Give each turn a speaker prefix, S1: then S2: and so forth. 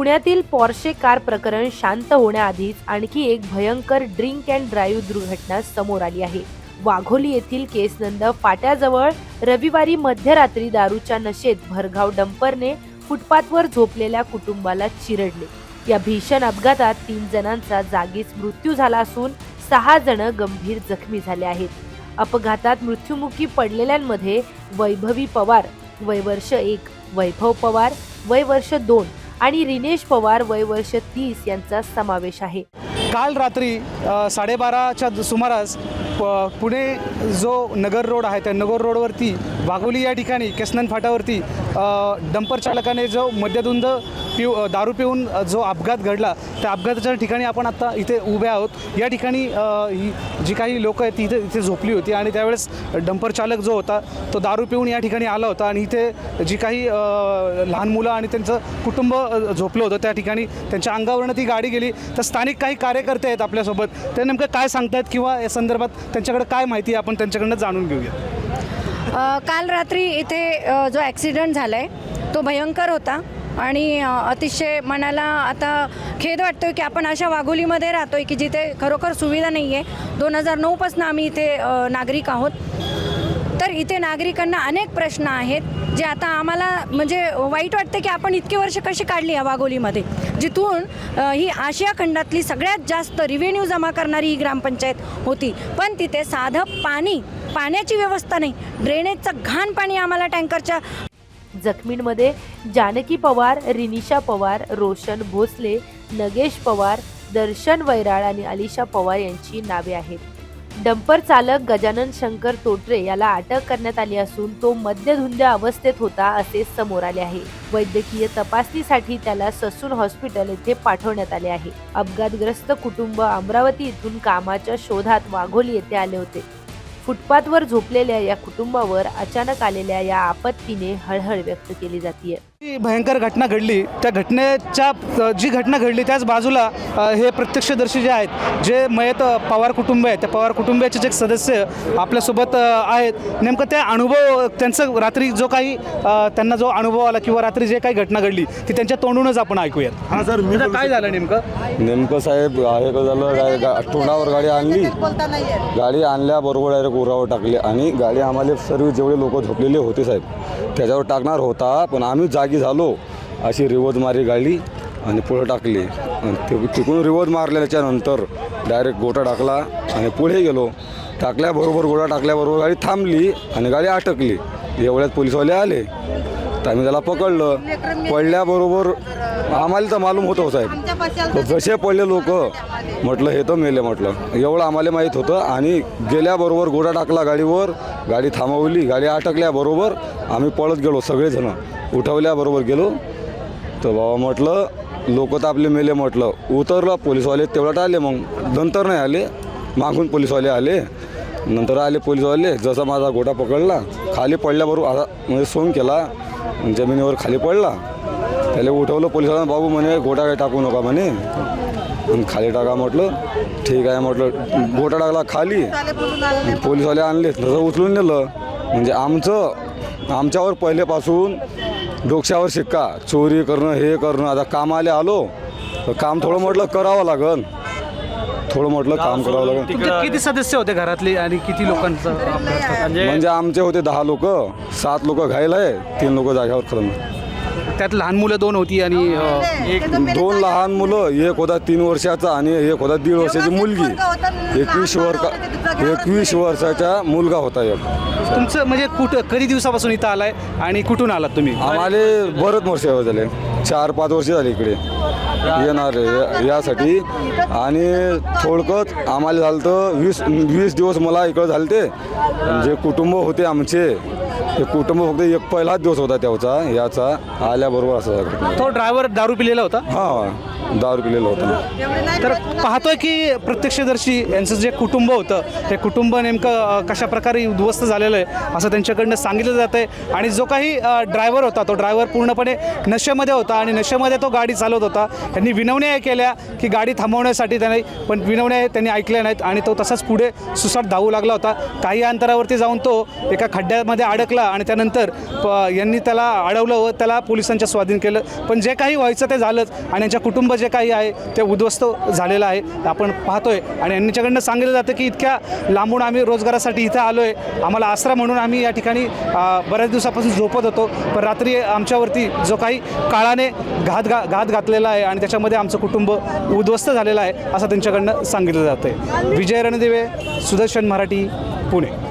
S1: पुण्यातील Porsche car प्रकरण शांत होण्याआधीच आणखी एक भयंकर ड्रिंक अँड ड्राईव्ह दुर्घटना समोर आली आहे. वाघोली येथील केसनंद फाट्याजवळ रविवारी मध्यरात्री दारूच्या नशेत भरघाव डंपरने फुटपाथवर झोपलेल्या कुटुंबाला चिरडले. या भीषण अपघातात तीन जणांचा जागीच मृत्यू झाला असून सहा जण गंभीर जखमी झाले आहेत. अपघातात मृत्युमुखी पडलेल्यांमध्ये वैभवी पवार वय वर्ष एक वैभव पवार वय वर्ष दोन आणि रिनेश पवार वय वर्ष तीस यांचा समावेश आहे.
S2: काल रात्री साडेबाराच्या दु- सुमारास प- पुणे जो नगर रोड आहे त्या नगर रोडवरती वाघोली या ठिकाणी केसनन फाटावरती डंपर चालकाने जो मद्यधुंद पिऊ दारू पिऊन जो अपघात घडला त्या अपघाताच्या ठिकाणी आपण आता इथे उभे आहोत. या ठिकाणी ही जी काही लोकं आहेत ती इथे इथे झोपली होती आणि त्यावेळेस डंपर चालक जो होता तो दारू पिऊन या ठिकाणी आला होता आणि इथे जी काही लहान मुलं आणि त्यांचं कुटुंब झोपलं होतं त्या ठिकाणी त्यांच्या अंगावरनं ती गाडी गेली. तर स्थानिक काही कार्यकर्ते आहेत आपल्यासोबत ते नेमकं काय सांगतायत किंवा या संदर्भात त्यांच्याकडे काय माहिती आहे आपण त्यांच्याकडनं जाणून घेऊया.
S3: काल रात्री इथे जो ॲक्सिडेंट झाला आहे तो भयंकर होता. आणि अतिशय मनाला आता खेद वाटतो की आपण अशा वाघोलीमध्ये राहतो आहे की जिथे खरोखर सुविधा नाही आहे दोन हजार नऊपासून आम्ही इथे नागरिक आहोत. तर इथे नागरिकांना अनेक प्रश्न आहेत जे आता आम्हाला म्हणजे वाईट वाटतं की आपण इतकी वर्ष कशी काढली या वाघोलीमध्ये? जिथून ही आशिया खंडातली सगळ्यात जास्त रिव्हेन्यू जमा करणारी ही ग्रामपंचायत होती. पण तिथे साधं पाणी पाण्याची व्यवस्था नाही. ड्रेनेजचं घाण पाणी आम्हाला टँकरच्या
S1: जखमींमध्ये जानकी पवार रिनिशा पवार रोशन भोसले नगेश पवार दर्शन वैराळ आणि अलिशा पवार यांची नावे आहेत. डंपर चालक गजानन शंकर तोटरे याला अटक करण्यात आली असून तो मद्यधुंद अवस्थेत होता असे समोर आले आहे. वैद्यकीय तपासणीसाठी त्याला ससून हॉस्पिटल येथे पाठवण्यात आले आहे. अपघातग्रस्त कुटुंब अमरावती इथून कामाच्या शोधात वाघोली येथे आले होते. फुटपाथवर झोपलेल्या या कुटुंबावर अचानक आलेल्या या आपत्तीने हळहळ व्यक्त केली जाते
S2: जी भयंकर घटना घडली त्या घटनेच्या जी घटना घडली त्याच बाजूला हे प्रत्यक्षदर्शी जे आहेत जे मयत पवार कुटुंब आहे त्या पवार कुटुंबियाचे जे सदस्य आपल्यासोबत आहेत नेमकं त्या अनुभव त्यांचं रात्री जो काही त्यांना जो अनुभव आला किंवा रात्री जे काही घटना घडली ती त्यांच्या तोंडूनच आपण ऐकूयात.
S4: हा सर मी
S2: काय झालं नेमकं?
S4: नेमकं साहेब आहे का झालं गाडी तोंडावर गाडी आणली. गाडी आणल्याबरोबर डायरेक्ट उरावर टाकली आणि गाडी आम्हाला सर्व जेवढे लोक झोपलेले होते साहेब त्याच्यावर टाकणार होता पण आम्ही जागी झालो. अशी रिवज मारी गाडी आणि पुढं टाकली. आणि ते- तिकडून रिवोज मारल्याच्यानंतर डायरेक्ट गोटा टाकला आणि पुढे गेलो. टाकल्याबरोबर गोटा टाकल्याबरोबर गाडी थांबली आणि गाडी अटकली. एवढ्यात पोलिसवाले आले. तर आम्ही त्याला पकडलं. पडल्याबरोबर आम्हाला तर मालूम होतं हो साहेब. तर जसे पडले लोक म्हटलं हे तर मेले म्हटलं. एवढं आम्हाला माहीत होतं आणि गेल्याबरोबर गोडा टाकला गाडीवर. गाडी थांबवली. गाडी अटकल्याबरोबर आम्ही पळत गेलो सगळेजण. उठवल्याबरोबर गेलो. तर बाबा म्हटलं लोक तर आपले मेले म्हटलं उतरलं पोलीसवाले तेवढ्यात आले मग. नंतर नाही आले मागून पोलीसवाले आले. नंतर आले पोलीसवाले जसा माझा गोटा पकडला खाली पडल्याबरोबर आता म्हणजे सोंग केला जमिनीवर खाली पडला. त्याला उठवलं पोलिसांना बाबू म्हणे गोटा काय टाकू नका म्हणे. आणि खाली टाका म्हटलं ठीक आहे म्हटलं गोटा टाकला खाली. पोलीसवाले आणले. तसं उचलून नेलं. म्हणजे आमचं आमच्यावर पहिलेपासून डोक्यावर शिक्का. चोरी करणं हे करणं. आता कामाला आलो तर काम थोडं म्हटलं करावं लागन. थोडं म्हटलं काम करावं लागन.
S2: तुमचे किती सदस्य होते घरातले आणि किती लोकांचं झाला?
S4: म्हणजे आमचे होते दहा लोक सात लोक घायल आहे तीन लोक जाग्यावर खरं
S2: त्यात लहान मुलं दोन होती आणि अ,
S4: एक दोन लहान मुलं एक होता तीन वर्षाचा आणि एक होता दीड वर्षाची मुलगी. एकवीस वर एकवीस वर्षाचा मुलगा होता एक.
S2: तुमचं म्हणजे कुठं कधी दिवसापासून इथं आलाय आणि कुठून आलात तुम्ही?
S4: आम्हाला बरंच वर्ष झाले. चार पाच वर्ष झाली इकडे. येणार आहे यासाठी. आणि थोडकत आम्हाला झालं तर वीस वीस दिवस मला इकडं झाले ते जे कुटुंब होते आमचे ते कुटुंब फक्त एक पहिलाच दिवस होता त्याचा याचा. आल्याबरोबर असं झालं.
S2: तो ड्रायव्हर दारू पिलेला होता?
S4: हा दारू पिलेलं होतं.
S2: तर पाहतोय की प्रत्यक्षदर्शी यांचं जे कुटुंब होतं हे कुटुंब नेमकं अ, कशा प्रकारे उद्ध्वस्त झालेलं आहे असं त्यांच्याकडनं सांगितलं जात आहे. आणि जो काही ड्रायव्हर होता तो ड्रायव्हर पूर्णपणे नशेमध्ये होता आणि नशेमध्ये तो गाडी चालवत होता. त्यांनी विनवण्या केल्या की गाडी थांबवण्यासाठी त्याने पण विनवण्या त्यांनी ऐकल्या नाहीत आणि तो तसाच पुढे सुसाट धावू लागला होता. काही अंतरावरती जाऊन तो एका खड्ड्यामध्ये अडकला लागला आणि त्यानंतर प यांनी त्याला अडवलं व त्याला पोलिसांच्या स्वाधीन केलं. पण जे काही व्हायचं ते झालंच आणि यांच्या कुटुंब जे काही आहे ते उद्ध्वस्त झालेलं आहे. आपण पाहतोय आणि यांच्याकडनं सांगितलं जातं की इतक्या लांबून आम्ही रोजगारासाठी इथं आलो आहे आम्हाला आसरा म्हणून आम्ही या ठिकाणी बऱ्याच दिवसापासून झोपत होतो. पण रात्री आमच्यावरती जो काही काळाने घात घा घात घातलेला आहे आणि त्याच्यामध्ये आमचं कुटुंब उद्ध्वस्त झालेलं आहे असं त्यांच्याकडनं सांगितलं जातं आहे विजय रणदिवे सुदर्शन मराठी पुणे.